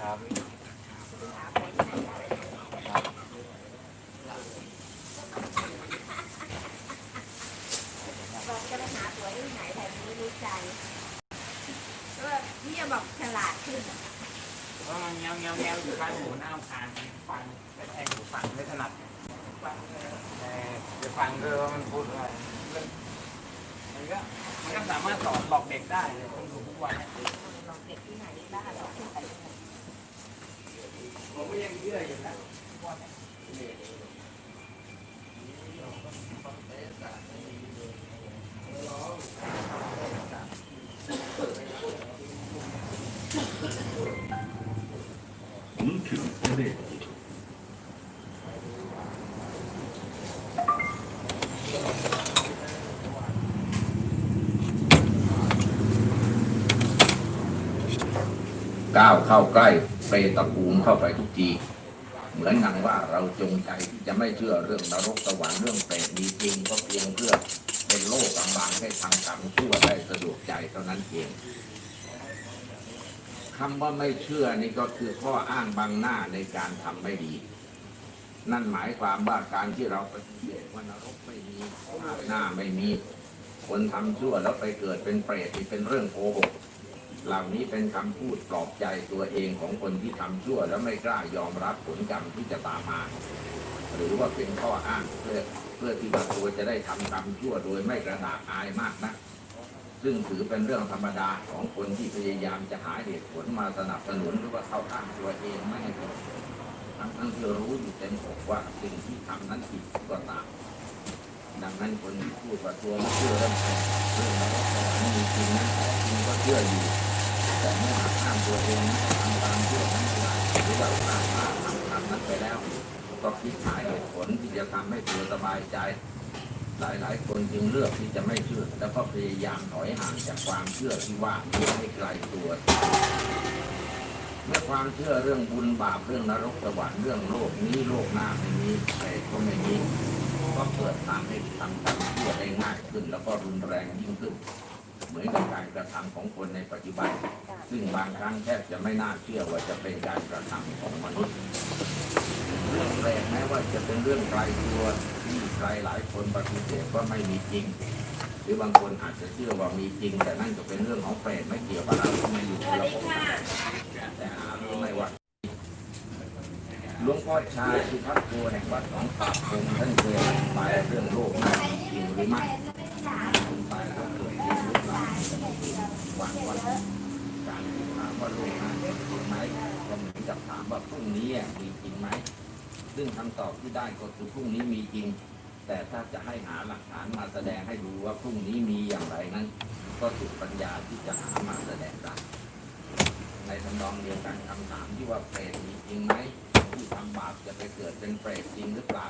ครับบอกจะไปหาผัวที่ไหนแต่ไม่รู้ใจก็พี่จะบอกฉลาดขึ้นว่ามันเงี้ยวเงี้ยวเงี้ยวอยู่ข้างหูหน้าคานฟังไม่แทงหูฟังไม่ถนัดฟังแต่จะฟังคือมันพูดอะไรมันก็มันก็สามารถสอนบอกเด็กได้เลยคนดูทุกวันเนี่ยบอกเด็กที่ไหนบ้หรอกที่ไหน ผมก็ยังเชื่ออยู่นะว่าเนี่ยผมถึงเด็จก้าวเข้าใกล้ เปรตภูมิเข้าไปทุกทีเหมือนกันว่าเราจงใจที่จะไม่เชื่อเรื่องนรกสวรรค์เรื่องเปรตมีจริงก็เพียงเพื่อเป็นโลกกำบังให้ทำกรรมชั่วได้สะดวกใจเท่านั้นเองคำว่าไม่เชื่อนี่ก็คือข้ออ้างบังหน้าในการทำไม่ดี นั่นหมายความว่าการที่เราปฏิเสธว่านรกไม่มีหน้าไม่มี คนทำชั่วแล้วไปเกิดเป็นเปรตนี่เป็นเรื่องโกหก เหล่านี้เป็นคำพูดปลอบใจตัวเองของคนที่ทำชั่ว แล้วไม่กล้ายอมรับผลกรรมที่จะตามมา หรือว่าเป็นข้ออ้างเพื่อเพื่อที่ว่าตัวจะได้ทำกรรมชั่วโดยไม่กระดากอายมากนะซึ่งถือเป็นเรื่องธรรมดาของคนที่พยายามจะหาเหตุผลมาสนับสนุนหรือว่าเข้าข้างตัวเองไม่ให้ผลทั้งทั้งที่รู้อยู่เต็มอกว่าสิ่งที่ทำนั้นผิดก็ตามดังนั้นคนที่พูดว่าตัวไม่เชื่อเรื่องแปลกเรื่องนรกสวรรค์มีจริงนั้นจริงก็เชื่ออยู่ แต่เมื่อหักห้ามตัวเองไม่ทำตามเชื่อนั้นไม่ได้หรือว่าตามาทำตามนั้นไปแล้ว ก็คิดหาเหตุผลที่จะทำให้ตัวสบายใจ หลายๆ คนจึงเลือกที่จะไม่เชื่อ แล้วก็พยายามถอยห่างจากความเชื่อที่ว่าเพื่อให้ไกลตัวเมื่อความเชื่อเรื่องบุญบาปเรื่องนรกสวรรค์เรื่องโลกนี้โลกหน้าไม่มีใครก็ไม่มีก็เปิดทางให้ทำกรรมชั่วได้ง่ายขึ้น แล้วก็รุนแรงยิ่งขึ้น เหมือนกับการกระทำของคนในปัจจุบัน ซึ่งบางครั้งแทบจะไม่น่าเชื่อว่าจะเป็นการกระทำของมนุษย์ เรื่องแรกแม้ว่าจะเป็นเรื่องไกลตัวที่ใครหลายคนปฏิเสธว่าไม่มีจริง หรือบางคนอาจจะเชื่อว่ามีจริง แต่นั่นก็เป็นเรื่องของเปรตไม่เกี่ยวกับเราที่ไม่อยู่ในระบบแต่หารู้ไหมว่าหลวงพ่อชาที่พักโทแห่งวัดหนองปากคงท่านเคยอธิบายเรื่องโลกหน้ามีจริงหรือไม่ตายแล้วเกิดจริงหรือเปล่าหวังว่าการที่ถามว่าโลกหน้ามีจริงไหม ก็เหมือนกับถามว่าพรุ่งนี้มีจริงไหม ซึ่งคำตอบที่ได้ก็คือพรุ่งนี้มีจริง แต่ถ้าจะให้หาหลักฐานมาแสดงให้ดูว่าพรุ่งนี้มีอย่างไรนั้น ก็สุดปัญญาที่จะหามาแสดงได้ในทำนองเดียวกันคำถามที่ว่าเปรตมีจริงไหมผู้ทำบาปจะไปเกิดเป็นเปรตจริงหรือเปล่า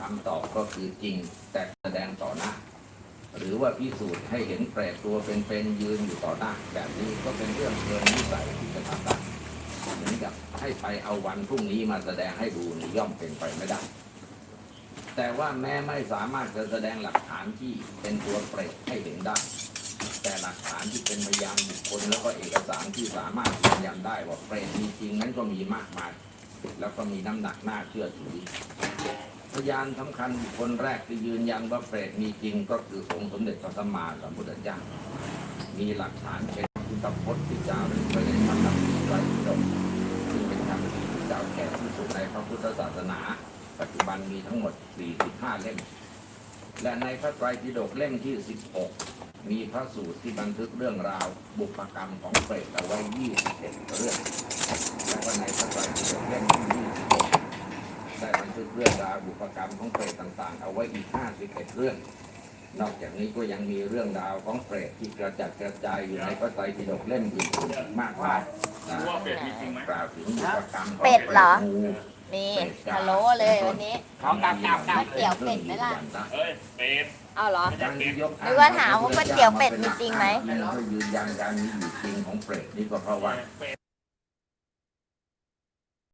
คำตอบก็คือจริง แต่แสดงต่อหน้าหรือว่าพิสูจน์ให้เห็นเปรตัวเป็นๆยืนอยู่ต่อหน้าแบบนี้ก็เป็นเรื่องเกินวิสัยที่จะทำได้ เหมือนกับให้ไปเอาวันพรุ่งนี้มาแสดงให้ดูนี่ย่อมเป็นไปไม่ได้ แต่ว่าแม้ไม่สามารถจะแสดงหลักฐานที่เป็นตัวเปรตให้เห็นได้ แต่หลักฐานที่เป็นพยานบุคคลแล้วก็เอกสารที่สามารถยืนยันได้ว่าเปรตมีจริงนั้นก็มีมากมาย แล้วก็มีน้ำหนักน่าเชื่อถือพยานสำคัญบุคคลแรกที่ยืนยันว่าเปรตมีจริงก็คือองค์สมเด็จพระสัมมาสัมพุทธเจ้ามีหลักฐานเป็ นพุทธพจน์ที่จารึกไว้ในพระธรรมไตรปิฎกซึ่งเป็นคำที่เก่าแก่ที่สุดในพระพุทธศาสนา ปัจจุบันมีทั้งหมด 45 เล่ม และในพระไตรปิฎกเล่มที่ 16 มีพระสูตรที่บันทึกเรื่องราวบุพกรรมของเปรตเอาไว้ 21 เรื่อง และก็ในพระไตรปิฎกเล่มที่26ได้บันทึกเรื่องราวบุพกรรมของเปรตต่างๆ เอาไว้อีก 51 เรื่อง นอกจากนี้ก็ยังมีเรื่องราวของเปรตที่กระจัดกระจายอยู่ในพระไตรปิฎกเล่มอื่นๆอีกมากมายนะกล่าวถึงบุพกรรมของเป็ดเหรอ งูมีพะโล้เลยวันนี้เขากลับกลับกลับก๋วยเตี๋ยวเป็ดไหมล่ะ เอ้ยเป็ดเอาเหรอ การที่ยกหรือว่าถามว่าก๋วยเตี๋ยวเป็ดมีจริงไหมเพื่อยืนยันการมีอยู่จริงของเปรตนี่ก็เพราะว่า เป็ด